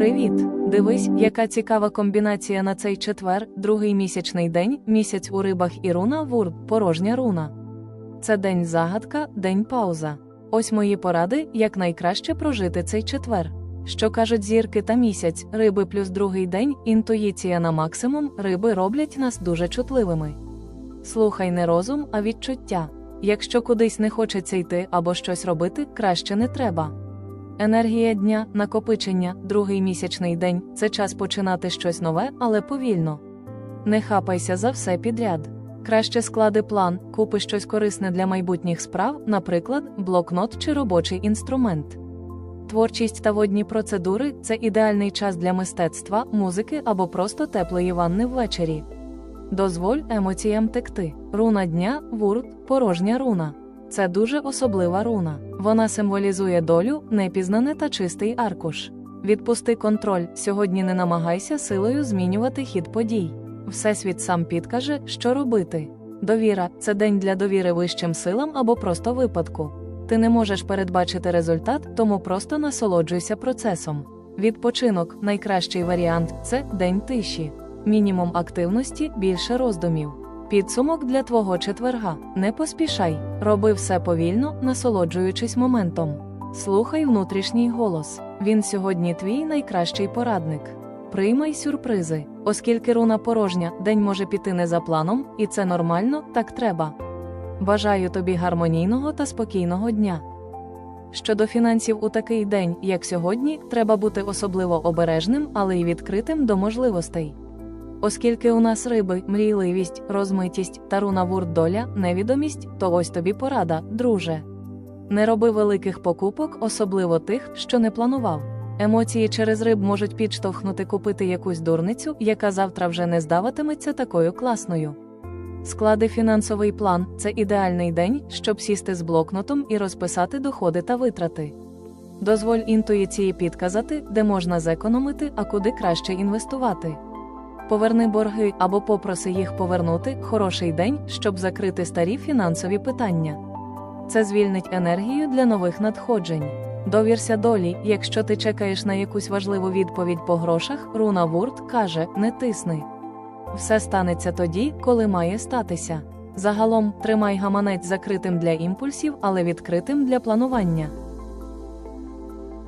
Привіт! Дивись, яка цікава комбінація на цей четвер, другий місячний день, місяць у рибах і руна вурд, порожня руна. Це день загадка, день пауза. Ось мої поради, як найкраще прожити цей четвер. Що кажуть зірки та місяць, риби плюс другий день, інтуїція на максимум, риби роблять нас дуже чутливими. Слухай не розум, а відчуття. Якщо кудись не хочеться йти або щось робити, краще не треба. Енергія дня, накопичення, другий місячний день це час починати щось нове, але повільно. Не хапайся за все підряд. Краще склади план, купи щось корисне для майбутніх справ, наприклад, блокнот чи робочий інструмент. Творчість та водні процедури це ідеальний час для мистецтва, музики або просто теплої ванни ввечері. Дозволь емоціям текти. Руна дня, вурт, порожня руна. Це дуже особлива руна. Вона символізує долю, непізнане та чистий аркуш. Відпусти контроль, сьогодні не намагайся силою змінювати хід подій. Всесвіт сам підкаже, що робити. Довіра це день для довіри вищим силам або просто випадку. Ти не можеш передбачити результат, тому просто насолоджуйся процесом. Відпочинок найкращий варіант це день тиші. Мінімум активності, більше роздумів. Підсумок для твого четверга. Не поспішай, роби все повільно, насолоджуючись моментом. Слухай внутрішній голос. Він сьогодні твій найкращий порадник. Приймай сюрпризи, оскільки руна порожня, день може піти не за планом, і це нормально, так треба. Бажаю тобі гармонійного та спокійного дня. Щодо фінансів у такий день, як сьогодні, треба бути особливо обережним, але й відкритим до можливостей. Оскільки у нас риби, мрійливість, розмитість та руна вурт доля, невідомість, то ось тобі порада, друже. Не роби великих покупок, особливо тих, що не планував. Емоції через риб можуть підштовхнути купити якусь дурницю, яка завтра вже не здаватиметься такою класною. Склади фінансовий план це ідеальний день, щоб сісти з блокнотом і розписати доходи та витрати. Дозволь інтуїції підказати, де можна зекономити, а куди краще інвестувати. Поверни борги або попроси їх повернути хороший день, щоб закрити старі фінансові питання. Це звільнить енергію для нових надходжень. Довірся долі, якщо ти чекаєш на якусь важливу відповідь по грошах, Руна Вурт каже: не тисни. Все станеться тоді, коли має статися. Загалом тримай гаманець закритим для імпульсів, але відкритим для планування.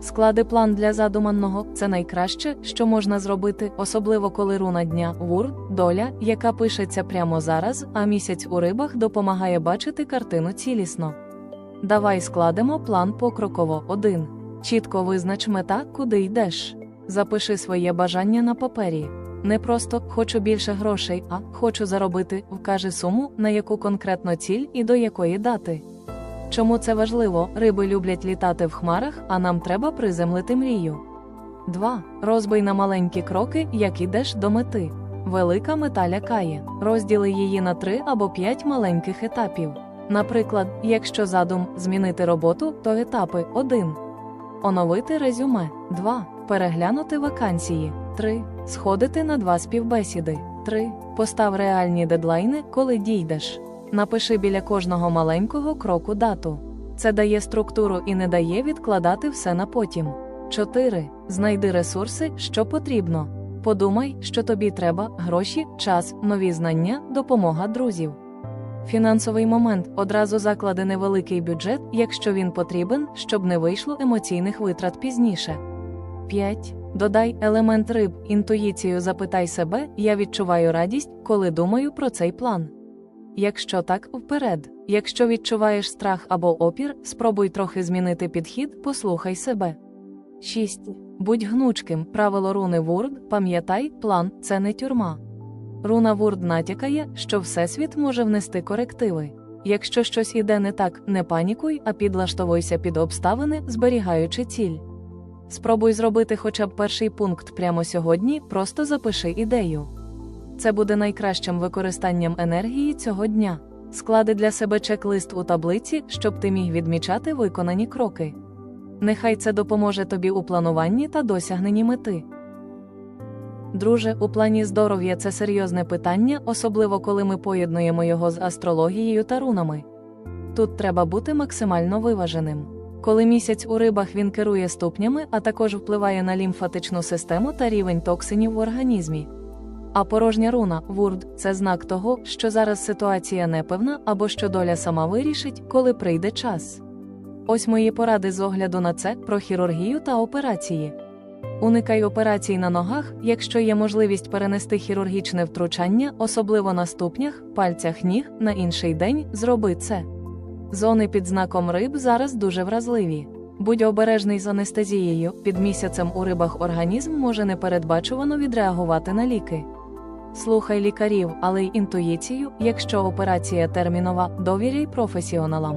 Склади план для задуманого це найкраще, що можна зробити, особливо коли руна дня вур, доля, яка пишеться прямо зараз, а місяць у рибах допомагає бачити картину цілісно. Давай складемо план покроково 1. Чітко визнач мета, куди йдеш. Запиши своє бажання на папері. Не просто хочу більше грошей, а хочу заробити, вкажи суму, на яку конкретно ціль і до якої дати. Чому це важливо? Риби люблять літати в хмарах, а нам треба приземлити мрію. 2. Розбий на маленькі кроки, як ідеш до мети. Велика мета лякає. Розділи її на 3 або 5 маленьких етапів. Наприклад, якщо задум змінити роботу, то етапи 1. Оновити резюме 2. Переглянути вакансії 3. Сходити на два співбесіди 3. Постав реальні дедлайни, коли дійдеш. Напиши біля кожного маленького кроку дату. Це дає структуру і не дає відкладати все на потім. 4. Знайди ресурси, що потрібно. Подумай, що тобі треба: гроші, час, нові знання, допомога друзів. Фінансовий момент одразу заклади невеликий бюджет, якщо він потрібен, щоб не вийшло емоційних витрат пізніше. 5. Додай елемент риб, інтуїцію запитай себе, я відчуваю радість, коли думаю про цей план. Якщо так, вперед. Якщо відчуваєш страх або опір, спробуй трохи змінити підхід, послухай себе. 6. Будь гнучким. Правило руни Вурд, пам'ятай, план це не тюрма. Руна Вурд натякає, що Всесвіт може внести корективи. Якщо щось іде не так, не панікуй, а підлаштовуйся під обставини, зберігаючи ціль. Спробуй зробити хоча б перший пункт прямо сьогодні, просто запиши ідею. Це буде найкращим використанням енергії цього дня. Склади для себе чек-лист у таблиці, щоб ти міг відмічати виконані кроки. Нехай це допоможе тобі у плануванні та досягненні мети. Друже, у плані здоров'я це серйозне питання, особливо коли ми поєднуємо його з астрологією та рунами. Тут треба бути максимально виваженим. Коли місяць у рибах він керує ступнями, а також впливає на лімфатичну систему та рівень токсинів в організмі. А порожня руна вурд це знак того, що зараз ситуація непевна або що доля сама вирішить, коли прийде час. Ось мої поради з огляду на це про хірургію та операції. Уникай операцій на ногах, якщо є можливість перенести хірургічне втручання, особливо на ступнях, пальцях ніг, на інший день зроби це. Зони під знаком риб зараз дуже вразливі. Будь обережний з анестезією, під місяцем у рибах організм може непередбачувано відреагувати на ліки. Слухай лікарів, але й інтуїцію, якщо операція термінова, довіряй професіоналам.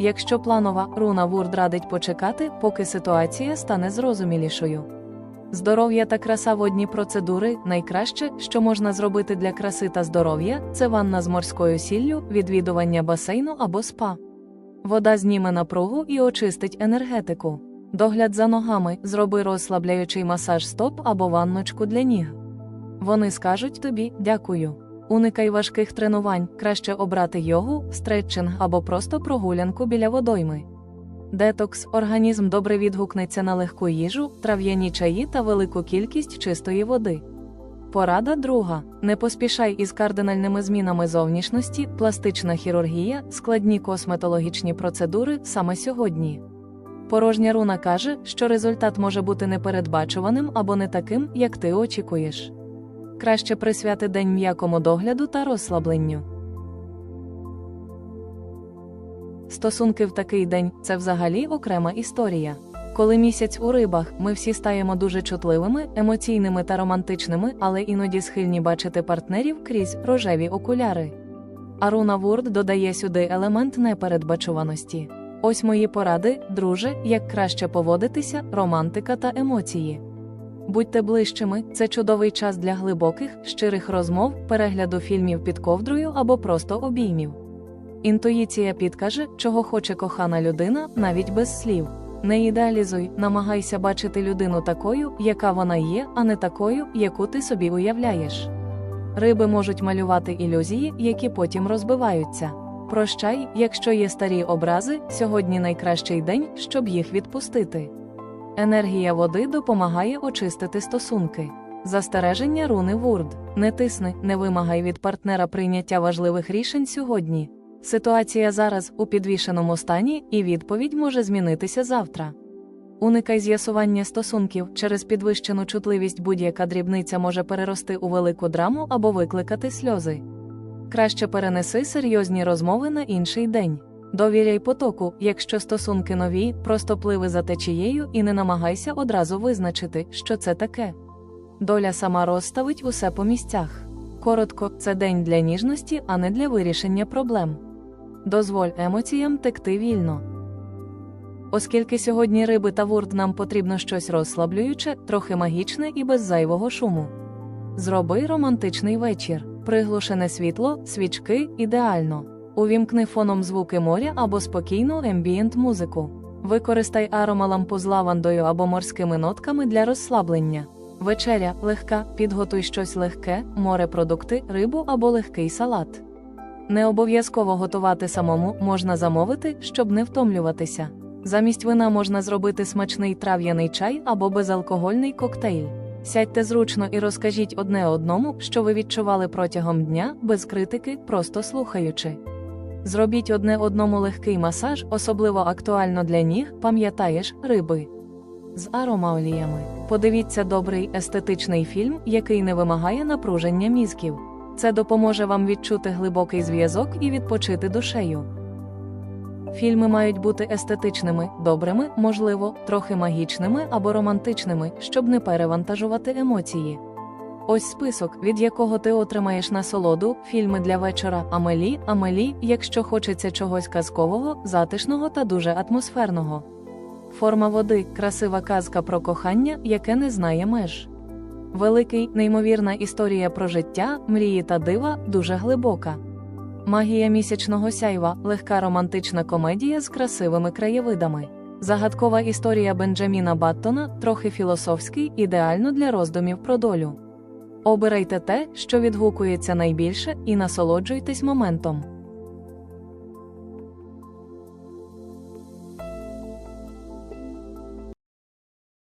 Якщо планова, руна Вурд радить почекати, поки ситуація стане зрозумілішою. Здоров'я та краса водні процедури найкраще, що можна зробити для краси та здоров'я, це ванна з морською сіллю, відвідування басейну або спа. Вода зніме напругу і очистить енергетику. Догляд за ногами зроби розслабляючий масаж стоп або ванночку для ніг. Вони скажуть тобі дякую. Уникай важких тренувань, краще обрати йогу, стретчинг або просто прогулянку біля водойми. Детокс організм добре відгукнеться на легку їжу, трав'яні чаї та велику кількість чистої води. Порада друга: не поспішай із кардинальними змінами зовнішності, пластична хірургія, складні косметологічні процедури саме сьогодні. Порожня руна каже, що результат може бути непередбачуваним або не таким, як ти очікуєш. Краще присвяти день м'якому догляду та розслабленню. Стосунки в такий день це взагалі окрема історія. Коли місяць у рибах, ми всі стаємо дуже чутливими, емоційними та романтичними, але іноді схильні бачити партнерів крізь рожеві окуляри. Аруна Вурд додає сюди елемент непередбачуваності. Ось мої поради, друже, як краще поводитися, романтика та емоції. Будьте ближчими, це чудовий час для глибоких, щирих розмов, перегляду фільмів під ковдрою або просто обіймів. Інтуїція підкаже, чого хоче кохана людина, навіть без слів. Не ідеалізуй, намагайся бачити людину такою, яка вона є, а не такою, яку ти собі уявляєш. Риби можуть малювати ілюзії, які потім розбиваються. Прощай, якщо є старі образи, сьогодні найкращий день, щоб їх відпустити. Енергія води допомагає очистити стосунки. Застереження руни Вурд. Не тисни, не вимагай від партнера прийняття важливих рішень сьогодні. Ситуація зараз у підвішеному стані, і відповідь може змінитися завтра. Уникай з'ясування стосунків через підвищену чутливість будь-яка дрібниця може перерости у велику драму або викликати сльози. Краще перенеси серйозні розмови на інший день. Довіряй потоку, якщо стосунки нові, просто пливи за течією і не намагайся одразу визначити, що це таке. Доля сама розставить усе по місцях. Коротко, це день для ніжності, а не для вирішення проблем. Дозволь емоціям текти вільно. Оскільки сьогодні риби та вурд нам потрібно щось розслаблююче, трохи магічне і без зайвого шуму. Зроби романтичний вечір, приглушене світло, свічки ідеально. Увімкни фоном звуки моря або спокійну ембієнт музику. Використай аромалампу з лавандою або морськими нотками для розслаблення. Вечеря легка, підготуй щось легке, морепродукти, рибу або легкий салат. Не обов'язково готувати самому можна замовити, щоб не втомлюватися. Замість вина можна зробити смачний трав'яний чай або безалкогольний коктейль. Сядьте зручно і розкажіть одне одному, що ви відчували протягом дня, без критики, просто слухаючи. Зробіть одне одному легкий масаж, особливо актуально для ніг, пам'ятаєш, риби. З аромаоліями. Подивіться добрий естетичний фільм, який не вимагає напруження мізків. Це допоможе вам відчути глибокий зв'язок і відпочити душею. Фільми мають бути естетичними, добрими, можливо, трохи магічними або романтичними, щоб не перевантажувати емоції. Ось список, від якого ти отримаєш насолоду, фільми для вечора, Амелі, Амелі, якщо хочеться чогось казкового, затишного та дуже атмосферного. Форма води красива казка про кохання, яке не знає меж. Великий, неймовірна історія про життя, мрії та дива дуже глибока. Магія місячного сяйва легка романтична комедія з красивими краєвидами. Загадкова історія Бенджаміна Баттона, трохи філософський, ідеально для роздумів про долю. Обирайте те, що відгукується найбільше, і насолоджуйтесь моментом.